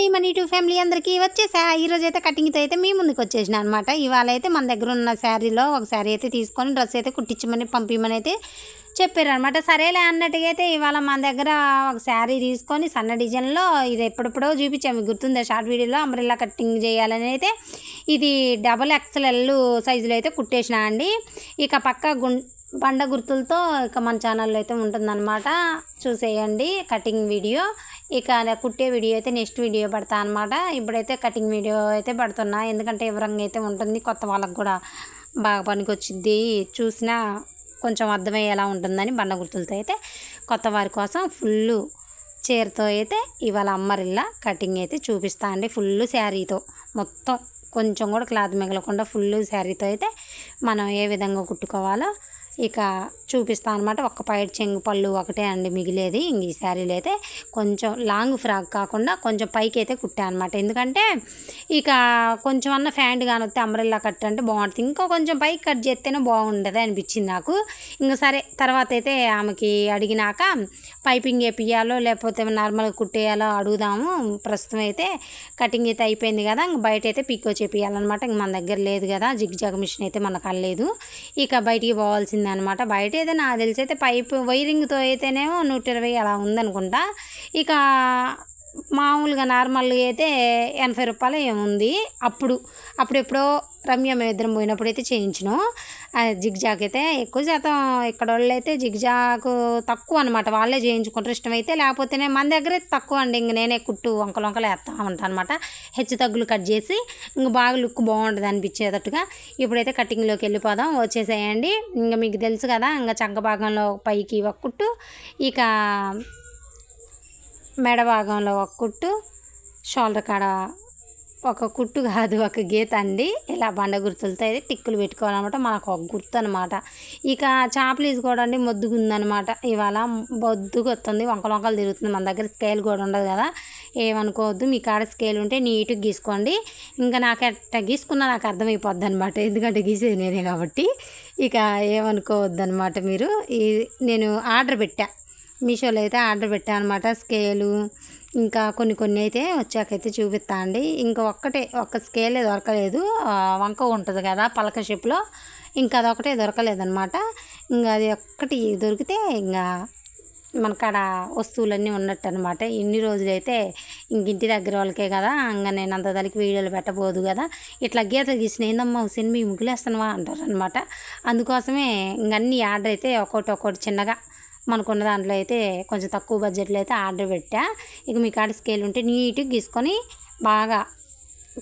అండి మన ఇటు ఫ్యామిలీ అందరికీ వచ్చేసా? ఈరోజు అయితే కటింగ్తో అయితే మీ ముందుకు వచ్చేసిన అనమాట ఇవాళ అయితే మన దగ్గర ఉన్న శారీలో ఒక శారీ అయితే తీసుకొని డ్రెస్ అయితే కుట్టించమని పంపించమని అయితే చెప్పారు అనమాట సరేలే అన్నట్టుగా అయితే ఇవాళ మన దగ్గర ఒక శారీ తీసుకొని సన్న డిజైన్లో ఇది ఎప్పుడెప్పుడో చూపించాము మీకు గుర్తుందా? షార్ట్ వీడియోలో అంబ్రెల్లా కటింగ్ చేయాలని అయితే ఇది డబల్ ఎక్స్ఎల్ సైజులో అయితే కుట్టేసిన అండి. ఇక పక్క గుం బండ గుర్తులతో ఇక మన ఛానల్లో అయితే ఉంటుందన్నమాట. చూసేయండి కటింగ్ వీడియో. ఇక కుట్టే వీడియో అయితే నెక్స్ట్ వీడియో పెడతా అనమాట ఇప్పుడైతే కటింగ్ వీడియో అయితే పెడుతున్నా. ఎందుకంటే వివరంగా అయితే ఉంటుంది కొత్త వాళ్ళకి కూడా బాగా పనికొచ్చిద్ది. చూసినా కొంచెం అర్థమయ్యేలా ఉంటుందని బండ గుర్తులతో అయితే కొత్త వారి కోసం ఫుల్ చీరతో అయితే ఇవాళ అమ్మరిల్లా కటింగ్ అయితే చూపిస్తా అండి. ఫుల్ శారీతో మొత్తం కొంచెం కూడా క్లాత్ మిగలకుండా ఫుల్ శారీతో అయితే మనం ఏ విధంగా కుట్టుకోవాలో ఇక చూపిస్తాను అనమాట ఒక్క పైట్ చెంగు పళ్ళు ఒకటే అండి మిగిలేది. ఇంక ఈ శారీలు అయితే కొంచెం లాంగ్ ఫ్రాక్ కాకుండా కొంచెం పైకి అయితే కుట్టా అనమాట ఎందుకంటే ఇక కొంచెం అన్న ఫ్యాంట్ కానొస్తే అంబ్రెల్లా కట్ అంటే బాగుంటుంది. ఇంకా కొంచెం పైకి కట్ చేస్తేనే బాగుండదు అనిపించింది నాకు. ఇంకా సరే తర్వాత అయితే ఆమెకి అడిగినాక పైపింగ్ వేపియాలో లేకపోతే నార్మల్గా కుట్టేయాలో అడుగుదాము. ప్రస్తుతం అయితే కటింగ్ అయితే అయిపోయింది కదా ఇంక బయట అయితే పీకో చేపియాలన్నమాట ఇంక మన దగ్గర లేదు కదా జిగ్ జాగ్ మిషన్ అయితే మనకు అల్లేదు. ఇక బయటికి పోవాల్సిందే అనమాట బయట లేదా నాకు తెలిసి అయితే పైప్ వైరింగ్తో అయితేనేమో నూట ఇరవై అలా ఉందనుకుంటా. ఇక మామూలుగా నార్మల్గా అయితే ఎనభై రూపాయలు ఏముంది అప్పుడు అప్పుడెప్పుడో రమ్య మేము ఇద్దరం పోయినప్పుడు అయితే చేయించినాం. జిగ్జాగ్ అయితే ఎక్కువ శాతం ఇక్కడ వాళ్ళు అయితే జిగ్జాగ్ తక్కువ అనమాట వాళ్ళే చేయించుకుంటారు. ఇష్టమైతే లేకపోతేనే మన దగ్గర తక్కువ అండి. ఇంక నేనే కుట్టు వంకలు వంకలు వేస్తా ఉంటాను అనమాట హెచ్చు తగ్గులు కట్ చేసి ఇంక బాగా లుక్ బాగుంటుంది అనిపించేటట్టుగా ఇప్పుడైతే కటింగ్లోకి వెళ్ళిపోదాం. వచ్చేసేయండి. ఇంకా మీకు తెలుసు కదా ఇంకా చంక భాగంలో పైకి ఒక కుట్టు ఇక మెడ భాగంలో ఒక కుట్టు షోల్డర్ కాడ ఒక కుట్టు కాదు ఒక గీత అండి. ఇలా బండ గుర్తులతో అయితే టిక్కులు పెట్టుకోవాలన్నమాట. మనకు ఒక గుర్తు అనమాట ఇక చాపలు కూడా అండి మొద్దుగుందనమాట ఇవాళ బొద్దుగా వస్తుంది. వంకలు వంకలు తిరుగుతుంది. మన దగ్గర స్కేల్ కూడా ఉండదు కదా. ఏమనుకోవద్దు. మీ కాడ స్కేల్ ఉంటే నీట్గా గీసుకోండి. ఇంకా నాకు ఎట్ట గీసుకున్నా నాకు అర్థమైపోద్ది అనమాట ఎందుకంటే గీసేది నేనే కాబట్టి. ఇక ఏమనుకోవద్దు అనమాట మీరు. ఈ నేను ఆర్డర్ పెట్టా. మీషోలో అయితే ఆర్డర్ పెట్టాను అనమాట స్కేలు ఇంకా కొన్ని కొన్ని అయితే వచ్చాకైతే చూపిస్తా అండి. ఇంకా ఒక్కటే ఒక్క స్కేలే దొరకలేదు. వంక ఉంటుంది కదా పలక షేప్లో. ఇంకా అదొకటే దొరకలేదనమాట ఇంకా అది ఒక్కటి దొరికితే ఇంకా మనకాడ వస్తువులన్నీ ఉన్నట్టు అనమాట ఇన్ని రోజులైతే ఇంక ఇంటి దగ్గర వాళ్ళకే కదా. ఇంకా నేను అంత దానికి వీడియోలు పెట్టబోదు కదా. ఇట్లా గీత గీసిన ఏందమ్మా సినిమా ముగ్గులేస్తానవా అంటారు అనమాట అందుకోసమే ఇంక అన్ని ఆర్డర్ అయితే ఒక్కొక్కటి ఒక్కొక్కటి చిన్నగా మనకున్న దాంట్లో అయితే కొంచెం తక్కువ బడ్జెట్లో అయితే ఆర్డర్ పెట్టా. ఇక మీ కాడ స్కేల్ ఉంటే నీట్గా గీసుకొని బాగా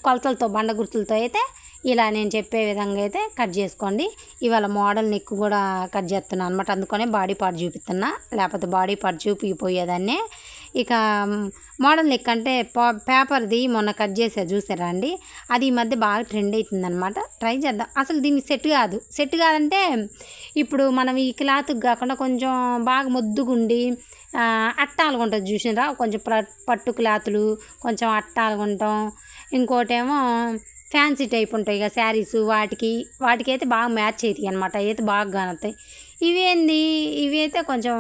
కొలతలతో బండ గుర్తులతో అయితే ఇలా నేను చెప్పే విధంగా అయితే కట్ చేసుకోండి. ఇవాళ మోడల్ నెక్ కూడా కట్ చేస్తున్నాను అనమాట అందుకనే బాడీ పార్ట్ చూపిస్తున్నా. లేకపోతే బాడీ పార్ట్ చూపిపోయేదాన్ని. ఇక మోడల్ నెక్ అంటే పా- పేపర్ది మొన్న కట్ చేసా చూసారా అండి? అది ఈ మధ్య బాగా ట్రెండ్ అవుతుందనమాట ట్రై చేద్దాం. అసలు దీనికి సెట్ కాదు. సెట్ కాదంటే ఇప్పుడు మనం ఈ క్లాత్ కాకుండా కొంచెం బాగా మొద్దుగుండి అట్టాలుగా ఉంటుంది చూసినరా? కొంచెం పట్టు క్లాతులు కొంచెం అట్టాలుగా ఉంటాం. ఇంకోటేమో ఫ్యాన్సీ టైప్ ఉంటాయి ఇక శారీస్ వాటికి వాటికి అయితే బాగా మ్యాచ్ అవుతాయి అనమాట అవి అయితే బాగా కానొస్తాయి ఇవి ఏంది ఇవి అయితే కొంచెం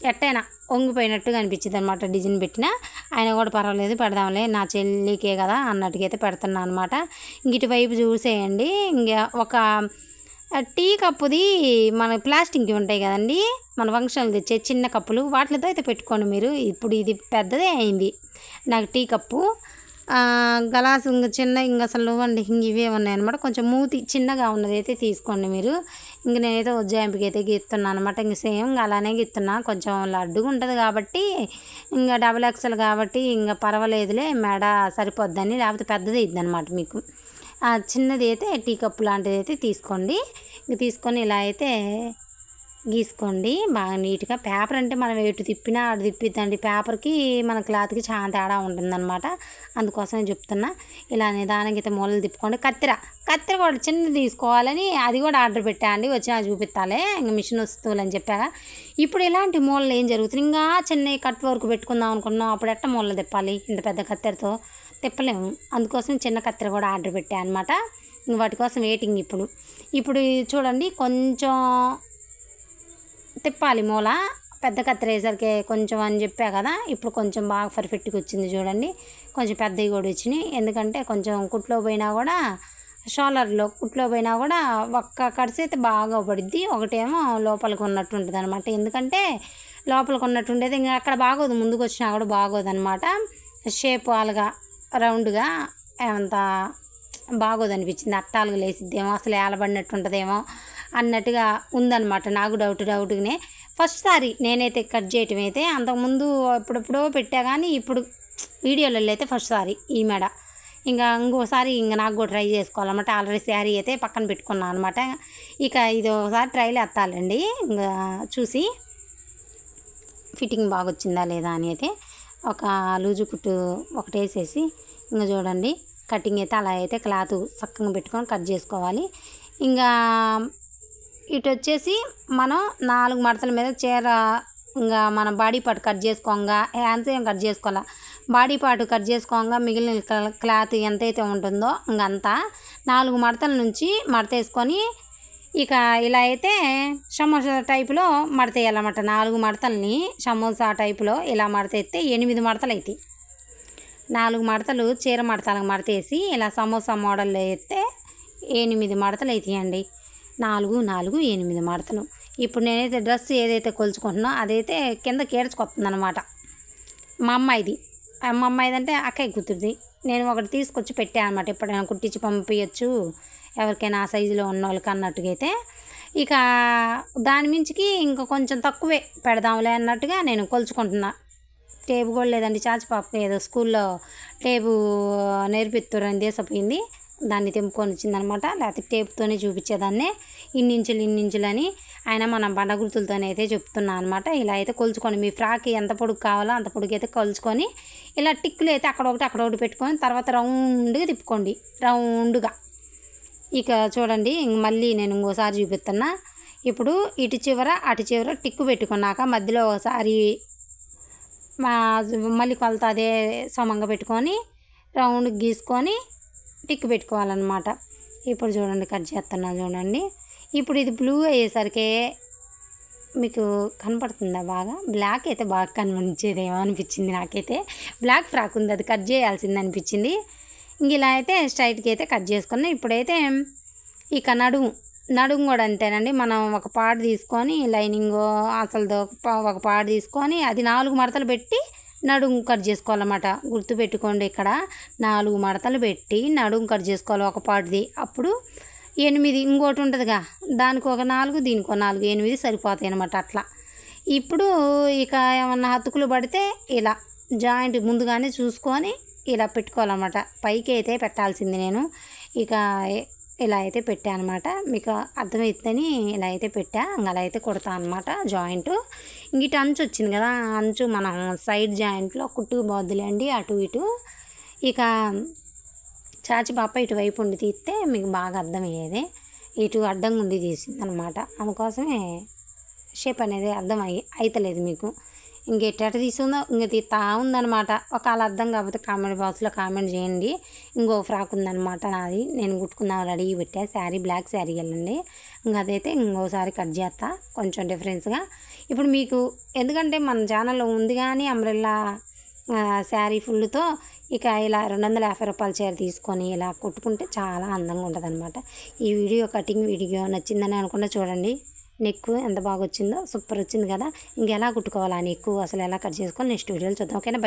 ఎట్టైనా వంగిపోయినట్టుగా అనిపించింది అనమాట డిజైన్ పెట్టిన. ఆయన కూడా పర్వాలేదు పెడదాంలే నా చెల్లికే కదా అన్నట్టుగా అయితే పెడుతున్నా అనమాట ఇంక ఇటువైపు చూసేయండి ఇంకా ఒక టీ కప్పుది మన ప్లాస్టిక్ ఉంటాయి కదండి మన ఫంక్షన్లు తెచ్చే చిన్న కప్పులు వాటితో అయితే పెట్టుకోండి మీరు. ఇప్పుడు ఇది పెద్దదే అయింది. నాకు టీ కప్పు ఆ, గలాసు చిన్న ఇంకా అసలు అండి ఇంక ఇవే ఉన్నాయన్నమాట కొంచెం మూతి చిన్నగా ఉన్నది అయితే తీసుకోండి మీరు. ఇంక నేనైతే ఉజ్జాయింపుకి అయితే గీస్తున్నాను అనమాట ఇంక సేమ్ అలానే గీస్తున్నా కొంచెం లడ్డుగా ఉంటుంది కాబట్టి ఇంకా డబల్ ఎక్సెల్ కాబట్టి ఇంకా పర్వాలేదులే మెడ సరిపోద్దని లేకపోతే పెద్దది ఇద్దనమాట మీకు. ఆ చిన్నది అయితే టీ కప్పు లాంటిది అయితే తీసుకోండి. ఇంక తీసుకొని ఇలా అయితే గీసుకోండి. బాగా నీట్గా పేపర్ అంటే మనం ఎటు తిప్పినా అటు తిప్పిద్దండి. పేపర్కి మన క్లాత్కి చాలా తేడా ఉంటుందన్నమాట. అందుకోసమే చెప్తున్నా. ఇలా నిదానంగా అయితే మూలలు తిప్పుకోండి. కత్తెర కత్తెర కూడా చిన్నది తీసుకోవాలని అది కూడా ఆర్డర్ పెట్టా అండి. వచ్చి నాకు చూపిస్తాలే. ఇంకా మిషన్ వస్తువులు అని చెప్పాగా ఇప్పుడు ఇలాంటి మూలలు ఏం జరుగుతుంది ఇంకా చిన్న కట్ వర్క్ పెట్టుకుందాం అనుకున్నాం. అప్పుడు ఎట్ట మూలలు తిప్పాలి? ఇంత పెద్ద కత్తెరతో తిప్పలేము. అందుకోసం చిన్న కత్తెర కూడా ఆర్డర్ పెట్టా అనమాట వాటి కోసం వెయిటింగ్ ఇప్పుడు. ఇప్పుడు చూడండి. కొంచెం తిప్పాలి మూల. పెద్ద కత్తిరేసరికి కొంచెం అని చెప్పా కదా ఇప్పుడు కొంచెం బాగా పర్ఫెక్ట్గా వచ్చింది చూడండి. కొంచెం పెద్దవి కూడా వచ్చినాయి. ఎందుకంటే కొంచెం కుట్లో పోయినా కూడా షోలర్లో కుట్లో పోయినా కూడా ఒక్క కడిసి అయితే బాగా పడుద్ది. ఒకటేమో లోపలికి ఉన్నట్టు ఉంటుంది అనమాట ఎందుకంటే లోపలికి ఉన్నట్టు ఉండేది. ఇంకా అక్కడ బాగోదు. ముందుకు వచ్చినా కూడా బాగోదు అనమాట షేప్ అలాగా రౌండ్గా అంత బాగోదు అనిపించింది అట్టాలుగా లేసిద్దేమో. అసలు ఏలబడినట్టు ఉంటుందేమో. అన్నట్టుగా ఉందన్నమాట. నాకు డౌట్ డౌట్గానే ఫస్ట్ సారి నేనైతే కట్ చేయటం అయితే అంతకుముందు ఎప్పుడెప్పుడో పెట్టా కానీ ఇప్పుడు వీడియోలలో అయితే ఫస్ట్ సారి ఈ మెడ. ఇంకా ఇంకోసారి ఇంకా నాకు కూడా ట్రై చేసుకోవాలన్నమాట. ఆల్రెడీ శారీ అయితే పక్కన పెట్టుకున్నాను అనమాట ఇక ఇది ఒకసారి ట్రైల్ ఎత్తాలండి. ఇంకా చూసి ఫిట్టింగ్ బాగా వచ్చిందా లేదా అని అయితే ఒక లూజు కుట్టు ఒకటి వేసేసి ఇంకా చూడండి. కటింగ్ అయితే అలా అయితే క్లాత్ చక్కగా పెట్టుకొని కట్ చేసుకోవాలి. ఇంకా ఇటు వచ్చేసి మనం నాలుగు మడతల మీద చీర ఇంకా మన బాడీ పార్ట్ కట్ చేసుకోగా హ్యాండ్స్ ఏం కట్ చేసుకోవాలా? బాడీ పార్ట్ కట్ చేసుకోగా మిగిలిన క్లాత్ ఎంతైతే ఉంటుందో ఇంకంతా నాలుగు మడతల నుంచి మడత వేసుకొని ఇక ఇలా అయితే సమోసా టైపులో మడతేయాలన్నమాట. నాలుగు మడతల్ని సమోసా టైపులో ఇలా మడత ఎనిమిది మడతలు అవుతాయి నాలుగు మడతలు చీర మడతలకు మడతేసి ఇలా సమోసా మోడల్లో ఎత్తే ఎనిమిది మడతలు అవుతాయండి నాలుగు నాలుగు ఎనిమిది మడతలు ఇప్పుడు నేనైతే డ్రెస్ ఏదైతే కొలుచుకుంటున్నా అదైతే కింద కేడ్చుకొస్తుంది అనమాట మా అమ్మాయిది. మా అమ్మాయిది అంటే అక్కయ్య కూతురుది. నేను ఒకటి తీసుకొచ్చి పెట్టాను అనమాట ఎప్పుడైనా కుట్టించి పంపించచ్చు. ఎవరికైనా ఆ సైజులో ఉన్న వాళ్ళకి అన్నట్టుగా అయితే ఇక దాని మించికి ఇంకా కొంచెం తక్కువే పెడదాంలే అన్నట్టుగా నేను కొలుచుకుంటున్నా. టేబు కూడా లేదండి. చాచి ఏదో స్కూల్లో టేబు నేర్పిస్తారని దేశపోయింది. దాన్ని తెంపుకొని వచ్చిందనమాట లేకపోతే టేప్తోనే చూపించేదాన్ని. ఇన్నించులు ఇన్నించులు అని ఆయన మన బండ గుర్తులతోనే అయితే చెప్తున్నా అనమాట ఇలా అయితే కొలుచుకొని మీ ఫ్రాక్ ఎంత పొడుగు కావాలో అంత పొడుగు అయితే కొలుచుకొని ఇలా టిక్కులు అయితే అక్కడ ఒకటి అక్కడ ఒకటి పెట్టుకొని తర్వాత రౌండ్గా తిప్పుకోండి. రౌండ్గా. ఇక చూడండి మళ్ళీ నేను ఇంకోసారి చూపిస్తున్నా. ఇప్పుడు ఇటు చివర అటు చివర టిక్కు పెట్టుకున్నాక మధ్యలో ఒకసారి మళ్ళీ కొలత అదే సమంగా పెట్టుకొని రౌండ్ గీసుకొని టిక్ పెట్టుకోవాలన్నమాట. ఇప్పుడు చూడండి కట్ చేస్తున్నా చూడండి. ఇప్పుడు ఇది బ్లూ అయ్యేసరికి మీకు కనపడుతుందా బాగా? బ్లాక్ అయితే బాగా కనిపించేదేమో అనిపించింది నాకైతే. బ్లాక్ ఫ్రాక్ ఉంది అది కట్ చేయాల్సింది అనిపించింది. ఇంక ఇలా అయితే స్ట్రైట్కి అయితే కట్ చేసుకున్నాం. ఇప్పుడైతే ఇక నడుము నడుము కూడా అంతేనండి. మనం ఒక పాడు తీసుకొని లైనింగ్ అసలు ఒక పాడు తీసుకొని అది నాలుగు మడతలు పెట్టి నడుము కట్ చేసుకోవాలన్నమాట. గుర్తుపెట్టుకోండి ఇక్కడ. నాలుగు మడతలు పెట్టి నడుము కట్ చేసుకోవాలి ఒక పాటిది. అప్పుడు ఎనిమిది ఇంకోటి ఉంటుందిగా. దానికి ఒక నాలుగు దీనికి ఒక నాలుగు ఎనిమిది సరిపోతాయి అనమాట అట్లా. ఇప్పుడు ఇక ఏమన్నా హతుకులు పడితే ఇలా జాయింట్ ముందుగానే చూసుకొని ఇలా పెట్టుకోవాలన్నమాట. పైకి అయితే పెట్టాల్సింది నేను. ఇక ఇలా అయితే పెట్టా అనమాట మీకు అర్థమవుతుందని ఇలా అయితే పెట్టా. అలా అయితే కుడతా అనమాట జాయింట్. ఇంక అంచు వచ్చింది కదా అంచు మనం సైడ్ జాయింట్లో కుట్టుకుపోద్దులేండి అటు ఇటు. ఇక చాచి పాప ఇటువైపు ఉండి తీస్తే మీకు బాగా అర్థమయ్యేది. ఇటు అడ్డంగా ఉండి తీసింది అనమాట అందుకోసమే షేప్ అనేది అర్థం అయ్యి అవుతలేదు మీకు. ఇంకెట్ట తీసుకుందో ఇంక తీస్తా ఉందనమాట ఒకవేళ అర్థం కాకపోతే కామెంట్ బాక్స్లో కామెంట్ చేయండి. ఇంకో ఫ్రాక్ ఉందనమాట నాది. నేను కుట్టుకుందాం రెడీ పెట్టా. శారీ బ్లాక్ శారీ వెళ్ళండి ఇంకా అదైతే ఇంకోసారి కట్ చేస్తా. కొంచెం డిఫరెన్స్గా. ఇప్పుడు మీకు ఎందుకంటే మన ఛానల్లో ఉంది కానీ అంబ్రెల్లా శారీ ఫుల్తో ఇక ఇలా రెండు వందల యాభై రూపాయల చీర తీసుకొని ఇలా కుట్టుకుంటే చాలా అందంగా ఉంటుంది ఈ వీడియో కటింగ్ వీడియో నచ్చిందని అనుకుంటే చూడండి. నెక్ ఎంత బాగా వచ్చిందో సూపర్ వచ్చింది కదా. ఇంకెలా కుట్టుకోవాలి ఆ నెక్? అసలు ఎలా కట్ చేసుకోవాలి? నెక్స్ట్ వీడియోలో చూద్దాం. ఓకేనా?